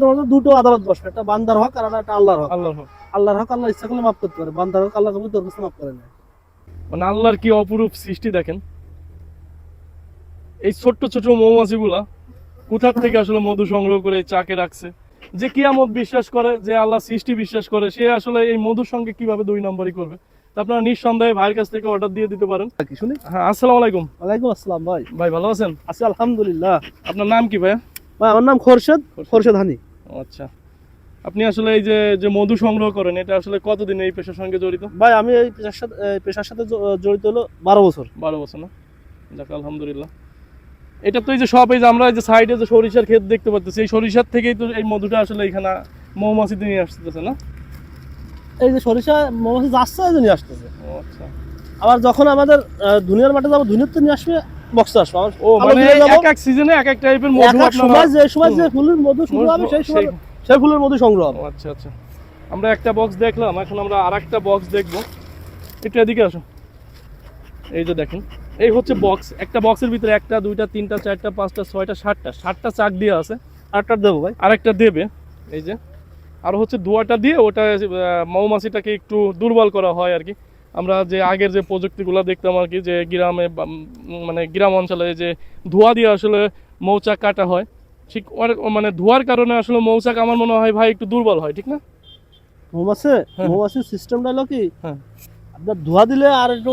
তোমার তো দুটো আদালত বসবে একটা বান্দার হক আর একটা আল্লাহর হক। আল্লাহর হক। আল্লাহর হক আল্লাহ ইচ্ছা করলে মাফ করতে পারে বান্দার হক আল্লাহ কবুল কাছে মাফ করে না মানে আল্লাহর কি অপরূপ সৃষ্টি দেখেন? এই ছোট্ট ছোট মৌমাছিগুলা কোথার থেকে আসলে মধু সংগ্রহ করে চাকে রাখছে? যে কিয়ামত বিশ্বাস করে যে আল্লাহ সৃষ্টি বিশ্বাস করে সে আসলে এই মধুর সঙ্গে কীভাবে দুই নম্বরই করবে? আপনারা নিঃসন্দেহে ভাইয়ের কাছ থেকে অর্ডার দিয়ে দিতে পারেন। কি শুনি। হ্যাঁ আসসালামু আলাইকুম। ওয়ালাইকুম আসসালাম ভাই। ভাই ভালো আছেন? আছি আলহামদুলিল্লাহ। আপনার নাম কি ভাইয়া? ভাই আমার নাম খোরশেদ খোরশেদ হানি। আচ্ছা। আপনি আসলে এই যে যে মধু সংগ্রহ করেন এটা আসলে কতদিন এই পেশার সঙ্গে জড়িত? ভাই আমি এই পেশার সাথে পেশার সাথে জড়িত হলো বারো বছর। বারো বছর না? যাক আলহামদুলিল্লাহ। এটা তো এই যে সব এই যে আমরা এই যে সাইডে যে সরিষার ক্ষেত দেখতে পাচ্ছি এই সরিষার থেকেই তো এই মধুটা আসলে এখানে মৌমাছিতে নিয়ে আসতেছে না? এই যে সরিষা মৌমাছি যাচ্ছে নিয়ে আসতেছে। ও আচ্ছা। আবার যখন আমাদের দুনিয়ার মাঠে যাব দুনিয়ার তো নিয়ে আসবে বক্সে আসবে। ও মানে এক এক সিজনে এক এক টাইপের মধু আপনারা সময় যে সময় যে ফুলের মধু শুরু হবে সেই সময় সেই ফুলের মধু সংগ্রহ হবে। আচ্ছা আচ্ছা। আমরা একটা বক্স দেখলাম এখন আমরা আর একটা বক্স দেখব। একটু এদিকে আসো। এই যে দেখেন এই হচ্ছে বক্স একটা বক্সের ভিতরে একটা দুইটা তিনটা চারটা পাঁচটা ছয়টা সাতটা। সাতটা চাক দিয়ে আছে। আটটা দেবো ভাই। আরেকটা দেবে। এই যে। আর হচ্ছে ধোঁয়াটা দিয়ে ওটা মৌমাছিটাকে একটু দুর্বল করা হয় আর কি। আমরা যে আগের যে প্রযুক্তিগুলো দেখতাম আর কি যে গ্রামে মানে গ্রাম অঞ্চলে যে ধোঁয়া দিয়ে আসলে মৌচাক কাটা হয় ঠিক মানে ধোঁয়ার কারণে আসলে মৌচাক আমার মনে হয় ভাই একটু দুর্বল হয় ঠিক না? মৌমাছি। মৌমাছির সিস্টেমটা হলো কি হ্যাঁ। আপনার ধোয়া দিলে আর একটু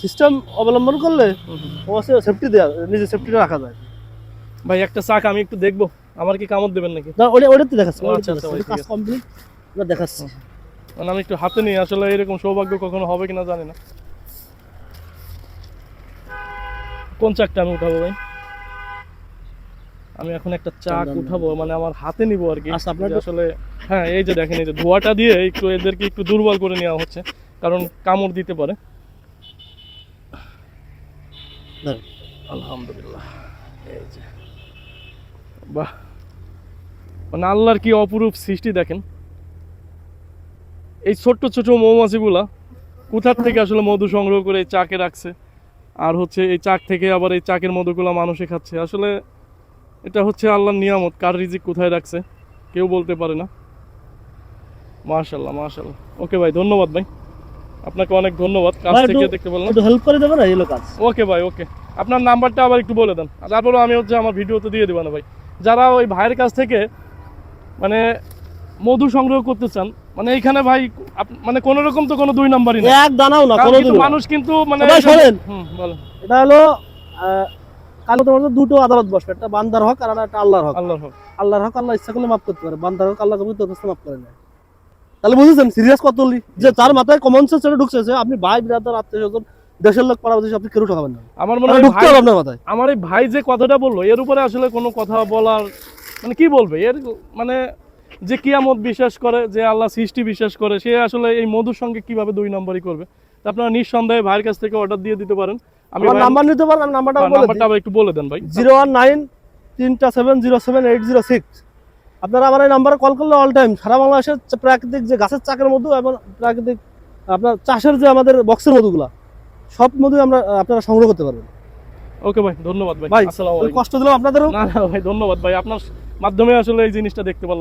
সিস্টেম অবলম্বন করলে মৌমাছি সেফটি দেওয়া নিজে সেফটিটা রাখা যায়। ভাই একটা চাক আমি একটু দেখব আমার কি কামড় দেবেন নাকি? না ওটা ওটা তো দেখাচ্ছি আচ্ছা, আচ্ছা, কাজ কমপ্লিট দেখাচ্ছি। মানে আমি একটু হাতে নিই আসলে এরকম সৌভাগ্য কখনো হবে কিনা জানি না। কোন চাকটা আমি উঠাবো ভাই? আমি এখন একটা চাক উঠাবো। মানে আমার হাতে নিব আর কি। আচ্ছা, আসলে হ্যাঁ এই যে দেখেন এই যে ধোয়াটা দিয়ে একটু এদেরকে একটু দুর্বল করে নেওয়া হচ্ছে কারণ কামড় দিতে পারে। আলহামদুলিল্লাহ এই যে। বাহ। মানে আল্লাহর কি অপরূপ সৃষ্টি দেখেন। এই ছোট্ট ছোট মৌমাছিগুলা কোথার থেকে আসলে মধু সংগ্রহ করে এই চাকে রাখছে? আর হচ্ছে এই চাক থেকে আবার এই চাকের মধুগুলা মানুষে খাচ্ছে। আসলে এটা হচ্ছে আল্লাহর নিয়ামত কার রিজিক কোথায় রাখছে? কেউ বলতে পারে না। মাশাল্লাহ মাশাল্লাহ ওকে ভাই ধন্যবাদ ভাই। আপনাকে অনেক ধন্যবাদ। ভাই, থেকে দেখতে পারলাম একটু হেল্প করে দেবে না? এলো কাজ। ওকে ভাই ওকে। আপনার নাম্বারটা আবার একটু বলে দেন। তারপরে আমি হচ্ছে আমার ভিডিওতে দিয়ে দেবো না ভাই। যারা ওই ভাইয়ের কাছ থেকে মানে মধু সংগ্রহ করতে চান মানে এইখানে ভাই মানে কোন রকম তো কোনো দুই নাম্বারই না এক দানাও না কোনো মানুষ কিন্তু মানে ভাই শোনেন। হুম এটা হলো কালো তোমার দুটো আদালত বসবে একটা বান্দার হক আর একটা আল্লাহর হক। আল্লাহর হোক। আল্লাহর হক আল্লাহ ইচ্ছা করলে মাফ করতে পারে। বান্দার হক আল্লাহ মাফ করে না তাহলে বুঝেছেন সিরিয়াস কত যে তার মাথায় কমন সেন্স এটা ঢুকছে আপনি ভাই বিরাদার আত্মীয় স্বজন দেশের লোক পাড়া আপনি কেউ ঠকাবেন না। আমার মনে হয় ঢুকতে ভাই- হবে আপনার মাথায়। আমার এই ভাই যে কথাটা বলল এর উপরে আসলে কোনো কথা বলার মানে কি বলবে? এর মানে যে কিয়ামত বিশ্বাস করে যে আল্লাহ সৃষ্টি বিশ্বাস করে সে আসলে এই মধুর সঙ্গে কীভাবে দুই নম্বরই করবে? আপনারা নিঃসন্দেহে ভাইয়ের কাছ থেকে অর্ডার দিয়ে দিতে পারেন। আমি নাম্বার নিতে পারেন নাম্বারটা নাম্বারটা আবার একটু বলে দেন ভাই। জিরো ওয়ান নাইন তিনটা seven zero seven eight zero six. আপনারা আমার এই নাম্বারে কল করলে অল টাইম সারা বাংলাদেশের প্রাকৃতিক যে গাছের চাকের মধু এবং প্রাকৃতিক আপনার চাষের যে আমাদের বক্সের মধুগুলা সব মধু আমরা আপনারা সংগ্রহ করতে পারবেন। ওকে ভাই ধন্যবাদ ভাই। ভাই, কষ্ট দিলাম আপনাদেরও। না না ভাই ধন্যবাদ ভাই। আপনার মাধ্যমে আসলে এই জিনিসটা দেখতে পারলাম।